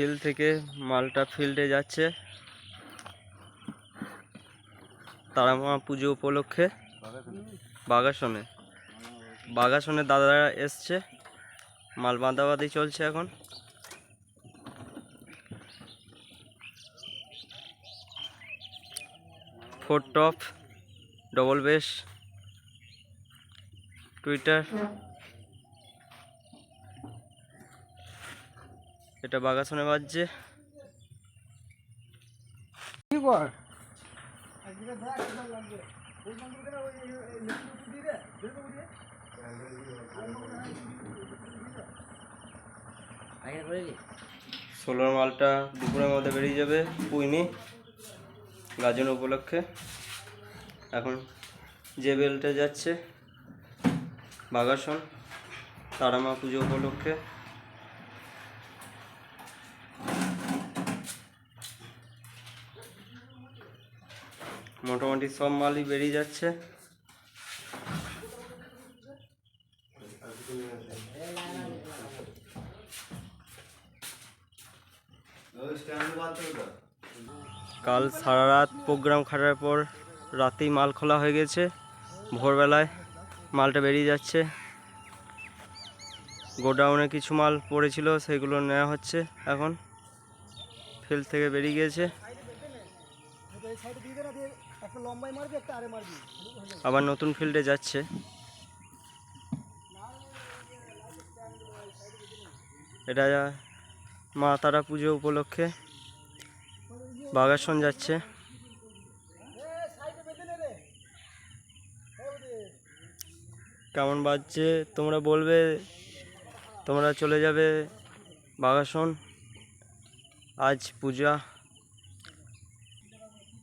Field থেকে মালটা ফিল্ডে যাচ্ছে। তারামা পুজো উপলক্ষে বাগাসনে বাগাসনে দাদারা এসছে, মাল বাঁধাবাঁধি চলছে এখন। Four top, double bass tweeter. এটা বাগাসনে বাজছে। কি কর ষোলোর মালটা দুপুরের মধ্যে বেরিয়ে যাবে পুইনি গাজন উপলক্ষে। এখন যে বেলটা যাচ্ছে বাগাসন তারামা পুজো উপলক্ষে। মোটামুটি সব মালই বেরিয়ে যাচ্ছে। কাল সারা রাত প্রোগ্রাম খাটার পর রাতেই মাল খোলা হয়ে গেছে। ভোরবেলায় মালটা বেরিয়ে যাচ্ছে। গোডাউনে কিছু মাল পড়েছিল, সেগুলো নেওয়া হচ্ছে এখন। ফিল্ড থেকে বেরিয়ে গিয়েছে। আবার নতুন ফিল্ডে যাচ্ছে। এটা মা তারা পুজো উপলক্ষে বাগাসন যাচ্ছে। কেমন বাজছে? তোমরা বলবে, তোমরা চলে যাবে বাগাসন। আজ পূজা।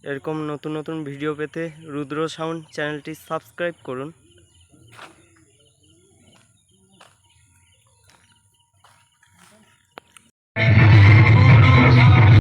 এরকম নতুন নতুন ভিডিও পেতে রুদ্র সাউন্ড চ্যানেলটি সাবস্ক্রাইব করুন।